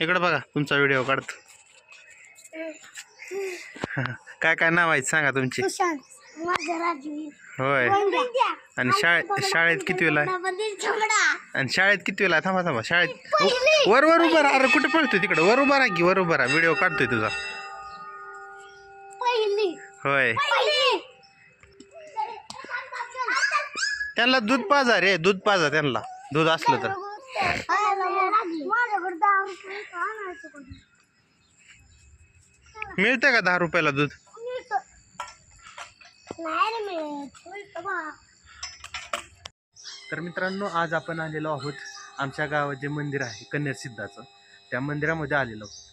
इकडे बघा तुमचा व्हिडिओ काढतो. काय काय नाव आहेत सांगा तुमची. होय. आणि शाळेत शाळेत किती वेळा आहे आणि शाळेत किती वेळा आहे? थांबा थांबा. शाळेत वर वर उभा राहा. अरे कुठे पळतोय तिकडे? वर उभा राहा की वर उभा राहा. व्हिडिओ काढतोय तुझा. होय. त्यांना दूध पाजा रे. दूध पाजा त्यांना. दूध असलं तर माझ्याकडे दहा रुपये आणायचं कधी मिळतं का दहा रुपयाला दूध. तर मित्रांनो आज आपण आलेलो आहोत आमच्या गावात जे मंदिर आहे कन्या सिद्धाचं. त्या मंदिरामध्ये आलेलो आहोत.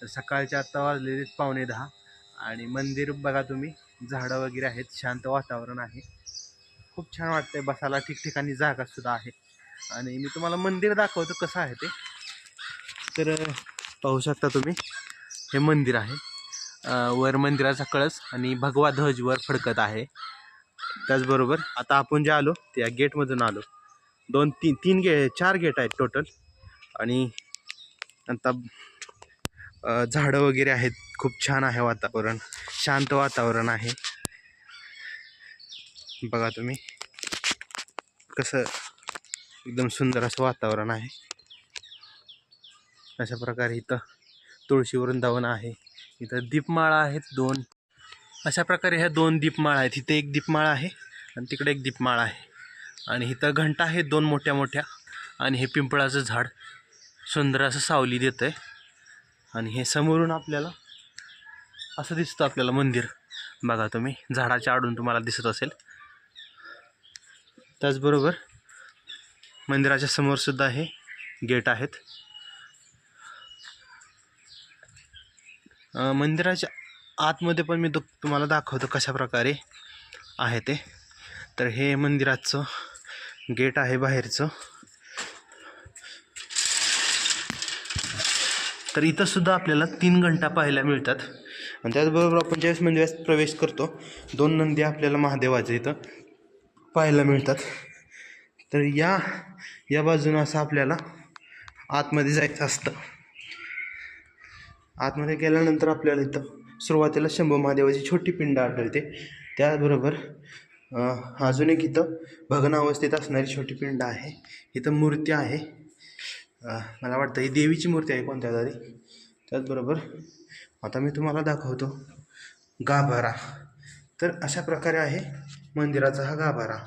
तर सकाळचे आत्ता वाजलेले पावणे दहा आणि मंदिर बघा तुम्ही झाडं वगैरे आहेत शांत वातावरण आहे. खूप छान वाटतंय बसायला ठिकठिकाणी जागा सुद्धा आहे. आणि मी तुम्हाला मंदिर दाखवतो कसं आहे ते. तर पाहू शकता तुम्ही. हे मंदिर आहे. वर मंदिराचा कळस आणि भगवा ध्वज वर फडकत आहे. त्याचबरोबर आता आपण जे आलो त्या गेटमधून आलो. दोन तीन तीन गे चार गेट आहेत टोटल आणि आता झाडं वगैरे आहेत. खूप छान आहे वातावरण. शांत वातावरण आहे. बघा तुम्ही. कसं एकदम सुंदर असं वातावरण आहे. अशा प्रकारे इथं तुळशी वृंदावन आहे. इथं दीपमाळा आहेत दोन. अशा प्रकारे ह्या दोन दीपमाळा आहेत. इथे एक दीपमाळा आहे आणि तिकडे एक दीपमाळा आहे. आणि इथं घंटा आहेत दोन मोठ्या मोठ्या. आणि हे पिंपळाचं झाड सुंदर असं सावली देतं आहे आणि हे समोरून आपल्याला असं दिसतं आपल्याला मंदिर. बघा तुम्ही झाडाच्या आडून तुम्हाला दिसत असेल. त्याचबरोबर मंदिराच्या समोरसुद्धा हे गेट आहेत. मंदिराच्या आतमध्ये पण मी तुम्हाला दाखवतो कशा प्रकारे आहे ते. तर हे मंदिराचं गेट आहे बाहेरचं. तर इथंसुद्धा आपल्याला तीन घंटा पाहायला मिळतात. आणि त्याचबरोबर आपण ज्यावेळेस मंदिरात प्रवेश करतो दोन नंदी आपल्याला महादेवाच्या इथं पाहायला मिळतात. तर या या बाजूनं असं आपल्याला आतमध्ये जायचं असतं. आतमध्ये गेल्यानंतर आपल्याला इथं सुरुवातीला शंभू महादेवाची छोटी पिंड आढळते. त्याचबरोबर अजून एक इथं भग्नावस्थेत असणारी छोटी पिंड आहे. इथं मूर्ती आहे. मला वाटतं ही देवीची मूर्ती आहे कोणत्या तरी. त्याचबरोबर आता मी तुम्हाला दाखवतो गाभारा. तर अशा प्रकारे आहे मंदिराचा हा गाभारा.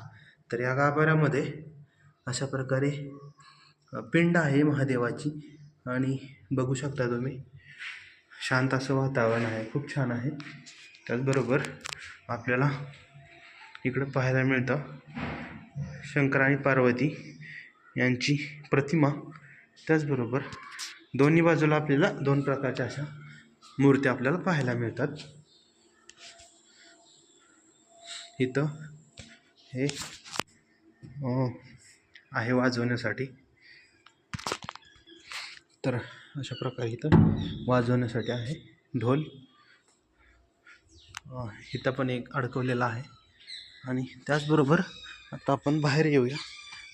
तर या गाभाऱ्यामध्ये अशा प्रकारे पिंड आहे महादेवाची. आणि बघू शकता तुम्ही शांत असं वातावरण आहे. खूप छान आहे. त्याचबरोबर आपल्याला इकडं पाहायला मिळतं शंकर आणि पार्वती यांची प्रतिमा. त्याचबरोबर दोन्ही बाजूला आपल्याला दोन प्रकारच्या अशा मूर्त्या आपल्याला पाहायला मिळतात. इथं हे आहे वाजवण्यासाठी. तर अशा प्रकारे इथं वाजवण्यासाठी आहे. ढोल. इथं पण एक अडकवलेला आहे. आणि त्याचबरोबर आता आपण बाहेर येऊया.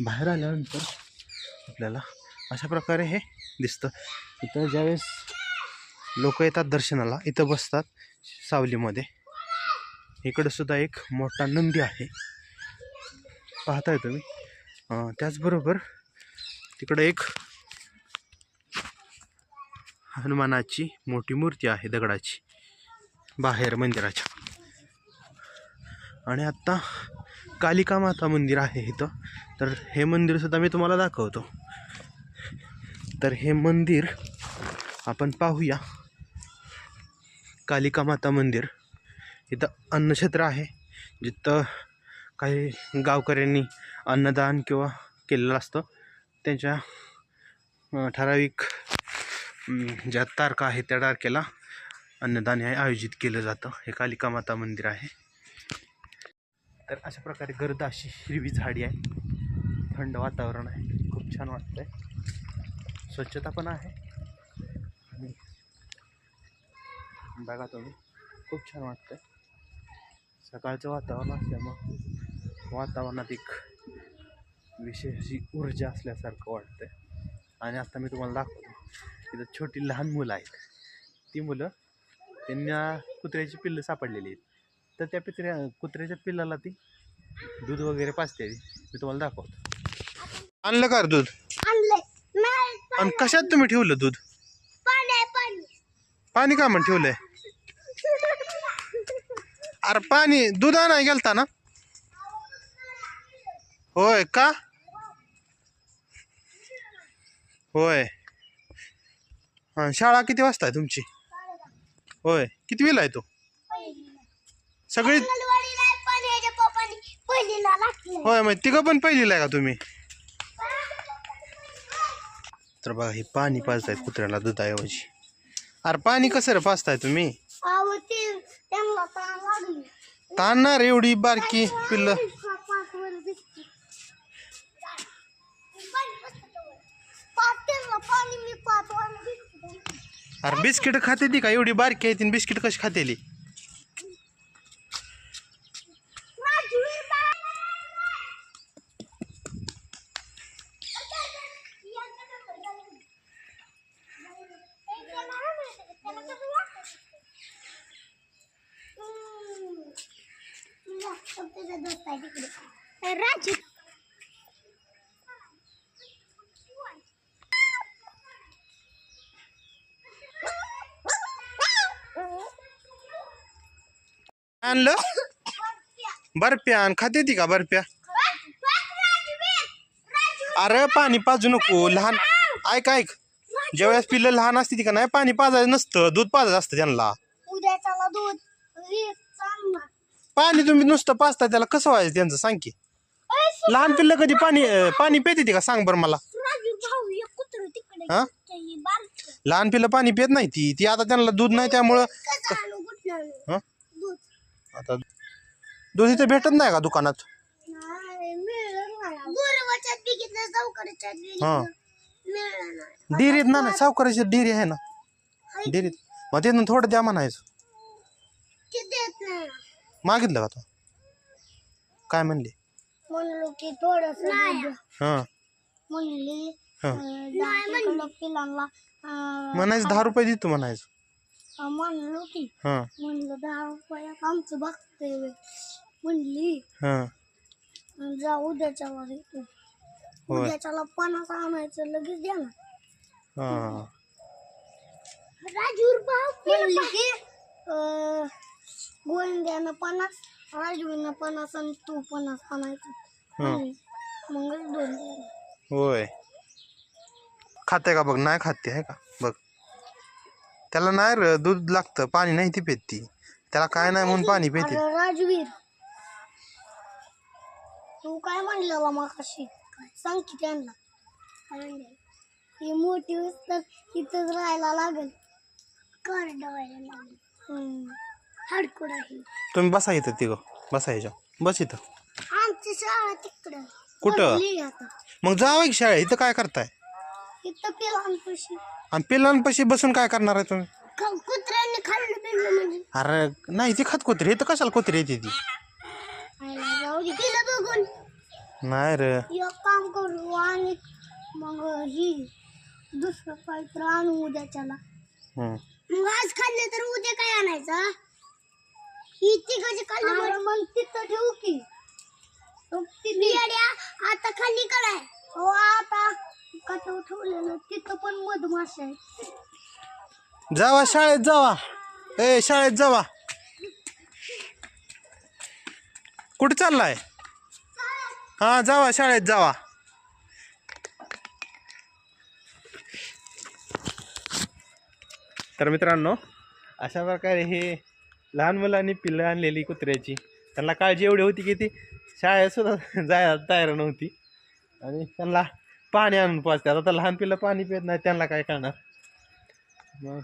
बाहेर आल्यानंतर आपल्याला अशा प्रकारे हे दिसतं. इथं ज्यावेळेस लोक येतात दर्शनाला इथं बसतात सावलीमध्ये. इकडं सुद्धा एक मोठा नंदी आहे. पाहताय तुम्ही. त्याचबरोबर तिकडं एक हनुमानाची मोठी मूर्ती आहे दगडाची बाहेर मंदिराच्या. आणि आत्ता कालिका माता मंदिर आहे इथं. तर हे मंदिरसुद्धा मी तुम्हाला दाखवतो. तर हे मंदिर आपण पाहूया. कालिका माता मंदिर. इथं अन्नक्षेत्र आहे. जिथं काही गावकऱ्यांनी अन्नदान किंवा केलेलं असतं. त्यांच्या ठराविक ज्या तारखा आहे त्या तारखेला अन्नदान हे आयोजित केलं जातं. हे कालिका माता मंदिर आहे. तर अशा प्रकारे गर्द अशी हिरवी झाडी आहे. थंड वातावरण आहे. खूप छान वाटतंय. स्वच्छता पण आहे. आणि बघा तुम्ही खूप छान वाटतंय. सकाळचं वातावरण असल्यामुळं वातावरणात एक विशेष ऊर्जा असल्यासारखं वाटतंय. आणि आता मी तुम्हाला दाखवतो. तिथं छोटी लहान मुलं आहेत. ती मुलं त्यांना कुत्र्याची पिल्लं सापडलेली आहेत. तर त्या पित्र्या कुत्र्याच्या पिल्लाला ती दूध वगैरे पाजते. मी तुम्हाला दाखवतो. आणलं का दूध? आणि कशात तुम्ही ठेवलं दूध? पाणी का म्हणून ठेवलंय? अरे पाणी दूध आणाय गेलता ना? होय का? होय. हा शाळा किती वाजता आहे तुमची? होय. किती वेळ आहे तो? सगळी होय मग तिघं पण पहिलीला आहे का तुम्ही? तर बघा हे पाणी पाजतायत कुत्र्याला दुधाऐवजी. अरे पाणी कसं रे पाजताय तुम्ही? ताणणार एवढी बारकी पिल्लं. अरे बिस्किट खाते ती का? एवढी बारकी आहे ती बिस्किट कशी खातेली राजू. आणलं? बर्फ्या आणि. खाते ती का बर्फ्या अरे पाणी पाजू नको. लहान ऐक ऐक. ज्यावेळेस पिल्लं लहान असते ती का नाही पाणी पाजायचं नसतं. दूध पाजायचं असतं त्यांना. पाणी तुम्ही नुसतं पाजता त्याला कसं व्हायचं त्यांचं? सांग की. लहान पिल्लं कधी पाणी पाणी पिते ती का? सांग बरं मला. हा? लहान पिल्लं पाणी पित नाही ती. ती आता त्यांना दूध नाही त्यामुळं आता दूध इथे भेटत नाही का दुकानात? नाही, हा. नाही. डेअरीत ना ना सावकाराची डेअरी आहे ना. डेअरीत मग तिथून थोडं द्या म्हणायचं. नाही. मागितलं का तो? काय म्हणली? म्हणलो की थोडस हां. म्हणली हां. अं, जातीकडं पिलांना अं, म्हणायचं दहा रुपये देतो म्हणायचं. म्हणलो की हां. म्हणलं दहा रुपयात आमचं बघते म्हणली हां. जा उद्याच्या वर येतो होय. उद्याच्याला पन्नास आणायचं लगेच द्या ना. हां. राजूर म्हणली की अं, गोविंद्यानं पन्नास राजूनं पन्नास आणि तू पन्नास आणायचं. हां. मग दोन द्यायला. होय. खाते का बघ? नाही खाते आहे का? बघ. त्याला नाही र दूध लागतं पाणी नाही ती पेत ती. त्याला काय नाही म्हणून पाणी पिते. अरे राजवीर. तू काय म्हणलेला मागाशी? सांग की त्यांना. ही मोठी तर इथंच राहायला लागेल. कर डवायला लागेल. हाडकोड आहे. तुम्ही बसा इथं तिघं. बसा ह्याच्या बस इथं. आमची शाळा तिकडं. कुठं? बदली आता. मग जावं की शाळेत. इथं काय करताय? इथं पिलांपाशी आणि पिल्लांपाशी बसून काय करणार आहे तुम्ही? ख- कुत्र्यांनी खाल्लं पिल्लं म्हणजे. अरे नाही ती खात कुत्री इथं कशाला कुत्री येते ती? जाऊ दे बघून. नाही रे. एक काम करू आणि मग ही दुसरं काहीतरी आणू उद्याच्याला. हम्म. मग आज खाल्ले तर उद्या काय आणायचं? ही तिघाची खाल्लं मग तिथं ठेवू की. बियाड्या आता खाली कराय हो आता. कटव ठेवलेलं तिथं पण मधमाशा आहे. जावा शाळेत जावा. ए शाळेत जावा. कुठे चाललाय? हा जावा शाळेत जावा. तर मित्रांनो अशा प्रकारे हे लहान मुलांनी पिल्लं आणलेली कुत्र्याची. त्यांना काळजी एवढी होती की ती शाळेत सुद्धा जायला तयार नव्हती. आणि त्यांना पाणी आणून पाचतात आता लहान पिल्लं पाणी पित नाही त्यांना काय करणार? मग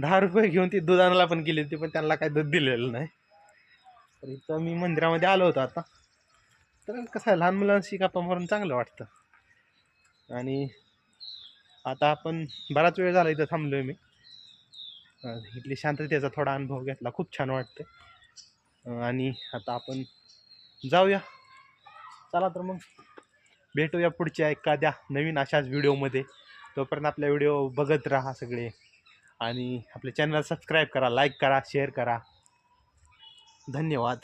दहा रुपये घेऊन ती दूध आणायला पण गेली होती पण त्यांना काय दूध दिलेलं नाही. तर इथं मी मंदिरामध्ये आलो होतो आता. तर कसं आहे लहान मुलांशी गप्पा मारून चांगलं वाटतं. आणि आता आपण बराच वेळ झाला इथं थांबलो आहे मी इथली शांततेचा थोडा अनुभव घेतला खूप छान वाटतं आणि आता आपण जाऊया. चला तर मग. भेटूया पुढच्या एखाद्या नवीन अशाच व्हिडिओमध्ये. तोपर्यंत आपल्या व्हिडिओ बघत राहा सगळे. आणि आपल्या चॅनल सबस्क्राईब करा लाईक करा शेअर करा. धन्यवाद.